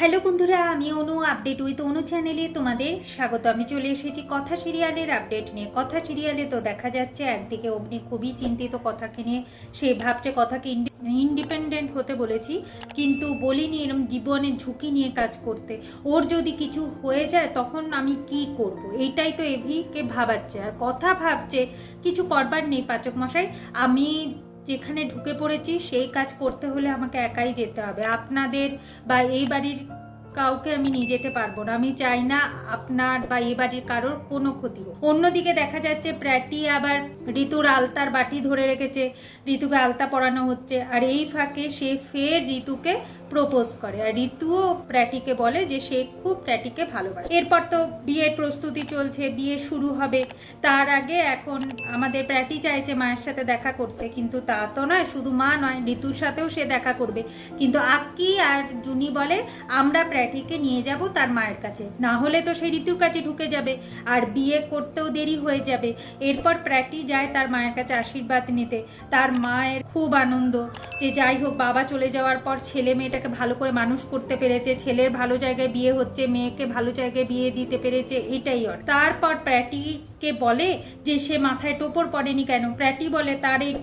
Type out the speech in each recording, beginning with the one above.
Hello বন্ধুরা, আমি অনু update with অনু চ্যানেলে তোমাদের স্বাগত। আমি চলে এসেছি কথা সিরিয়ালের আপডেট নিয়ে। কথা সিরিয়ালে তো দেখা যাচ্ছে, একদিকে অগ্নি খুবই চিন্তিত কথাকে নিয়ে, সে ভাবছে কথাকে ইন্ডিপেন্ডেন্ট হতে বলেছি, কিন্তু বলিনি এরম জীবনে ঝুঁকি নিয়ে কাজ করতে। ওর যদি কিছু হয়ে যায়, তখন আমি কি করব? এইটাই তো এভিকে ভাবাচ্ছে। আর কথা ভাবছে, কিছু করবার নেই পাচক মশাই। আমি যেখানে ঢুকে পড়েছি, সেই কাজ করতে হলে আমাকে একাই যেতে হবে। আপনাদের বা এই বাড়ির কাউকে আমি নিয়ে যেতে পারব না। আমি চাই না আপনার বা এ বাড়ির কারোর কোনো ক্ষতি হোক। অন্যদিকে দেখা যাচ্ছে প্র্যাটি আবার ঋতুর আলতার বাটি ধরে রেখেছে, ঋতুকে আলতা পরানো হচ্ছে, আর এই ফাঁকে সে ফের ঋতুকে প্রপোজ করে। আর ঋতুও প্র্যাটিকে বলে যে সে খুব প্র্যাটিকে ভালোবাসে। এরপর তো বিয়ের প্রস্তুতি চলছে, বিয়ে শুরু হবে। তার আগে এখন আমাদের প্র্যাটি চাইছে মায়ের সাথে দেখা করতে, কিন্তু তা তো নয়, শুধু মা নয়, ঋতুর সাথেও সে দেখা করবে। কিন্তু আক্কি আর জুনি বলে, আমরা প্র্যাটিকে নিয়ে যাব তার মায়ের কাছে। না হলে তো সে ঋতুর কাছে ঢুকে যাবে আর বিয়ে করতেও দেরি হয়ে যাবে। এরপর প্র্যাটি যায় তার মায়ের কাছে আশীর্বাদ নিতে। তার মায়ের খুব আনন্দ যে যাই হোক, বাবা চলে যাওয়ার পর ছেলে মেয়েটাকে ভালো করে মানুষ করতে পেরেছে। ছেলের ভালো জায়গায় বিয়ে হচ্ছে, মেয়েকে ভালো জায়গায় বিয়ে দিতে পেরেছে, এটাই অর তারপর প্র্যাটিকে বলে যে সে মাথায় টোপর পড়েনি কেন? প্র্যাটি বলে, তার এই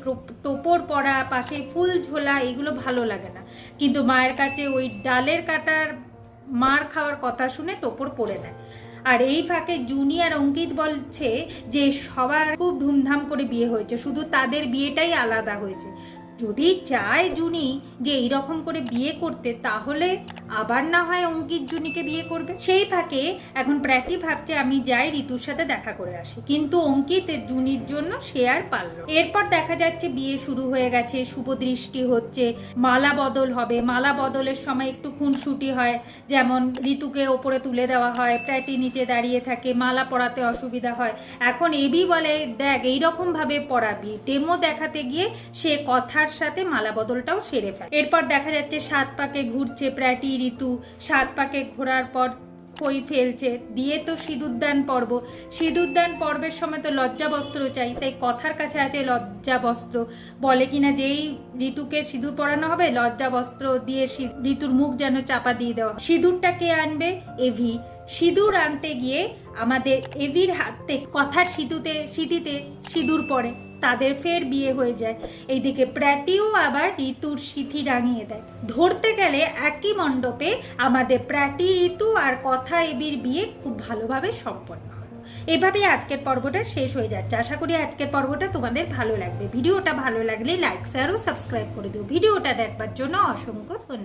টোপর পড়া পাশে ফুল ঝোলা, এগুলো ভালো লাগে না। কিন্তু মায়ের কাছে ওই ডালের কাটার মার খাওয়ার কথা শুনে টোপর পড়ে নেয়। আর এই ফাঁকে জুনিয়র অঙ্কিত বলছে যে সবার খুব ধুমধাম করে বিয়ে হয়েছে, শুধু তাদের বিয়েটাই আলাদা হয়েছে। যদি চায় জুনি যে এইরকম করে বিয়ে করতে, তাহলে আবার না হয় অঙ্কিত জুনিকে বিয়ে করবে। সেই ফাঁকে এখন প্র্যাটি ভাবছে, আমি যাই, ঋতুর সাথে দেখা করে আসি। কিন্তু অঙ্কিত জুনির জন্য সে আর পারল এরপর দেখা যাচ্ছে, বিয়ে শুরু হয়ে গেছে, শুভ দৃষ্টি হচ্ছে, মালা বদল হবে। মালা বদলের সময় একটু খুনসুটি হয়, যেমন ঋতুকে ওপরে তুলে দেওয়া হয়, প্র্যাটি নিচে দাঁড়িয়ে থাকে, মালা পরাতে অসুবিধা হয়। এখন এবি বলে, দেখ এইরকম ভাবে পড়াবি ডেমো দেখাতে গিয়ে সে কথার সাথে মালা বদলটাও সেরে ফেলে। এরপর দেখা যাচ্ছে সাত পাকে ঘুরছে প্র্যাটি ঋতু। সাত পাকে ঘোরার পর খই ফেলছে। দিয়ে তো সিঁদুরদান পর্ব। সিঁদুরদান পর্বের সময় তো লজ্জা বস্ত্র চাই, তাই কথার কাছে আছে লজ্জা বস্ত্র। বলে কিনা যেই ঋতুকে সিঁদুর পরানো হবে, লজ্জা বস্ত্র দিয়ে ঋতুর মুখ যেন চাপা দিয়ে দেওয়া সিঁদুরটা কে আনবে? এভি। সিঁদুর আনতে গিয়ে আমাদের এভির হাতে কথার সিঁদুতে, সিঁদিতে সিঁদুর পড়ে। তাদের ফের বিয়ে হয়ে যায়। এইদিকে প্র্যাটিও আবার ঋতুর সিথি রাঙিয়ে দেয়। ধরতে গেলে একই মণ্ডপে আমাদের প্র্যাটি, ঋতু আর কথা এবির বিয়ে খুব ভালোভাবে সম্পন্ন এভাবেই আজকের পর্বটা শেষ হয়ে যাচ্ছে। আশা করি আজকের পর্বটা তোমাদের ভালো লাগবে। ভিডিওটা ভালো লাগলে লাইক শেয়ার ও সাবস্ক্রাইব করে দিও। ভিডিওটা দেখবার জন্য অসংখ্য ধন্যবাদ।